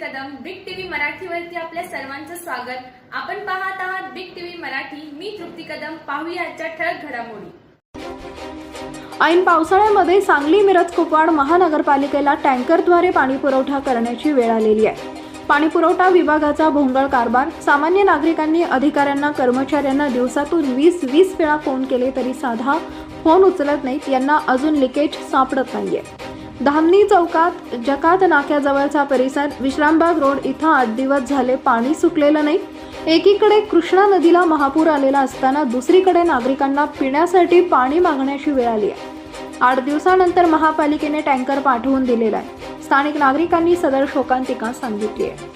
Kadam big TV मराठीवरती आपल्या सर्वांचं स्वागत. आपण पाहत आहात बिग टीव्ही मराठी. मी तृप्ती कदम. पाहूया आजच्या ठळक घडामोडी. ऐन पावसाळ्यामध्ये सांगली मिरज कुपवाड महानगरपालिकेला टँकरद्वारे पाणी पुरवठा करण्याची वेळ आलेली आहे. पाणीपुरवठा विभागाचा भोंगळ कारभार. सामान्य नागरिकांनी अधिकाऱ्यांना कर्मचाऱ्यांना दिवसातून वीस वीस वेळा फोन केले तरी साधा फोन उचलत नाहीत. यांना अजून लिकेज सापडत नाहीये. धामणी चौकात जकात नाक्याजवळचा परिसर विश्रामबाग रोड इथं आठ दिवस झाले पाणी सुकलेलं नाही. एकीकडे कृष्णा नदीला महापूर आलेला असताना दुसरीकडे नागरिकांना पिण्यासाठी पाणी मागण्याची वेळ आली आहे. आठ दिवसानंतर महापालिकेने टँकर पाठवून दिलेला आहे. स्थानिक नागरिकांनी सदर शोकांतिका सांगितली आहे.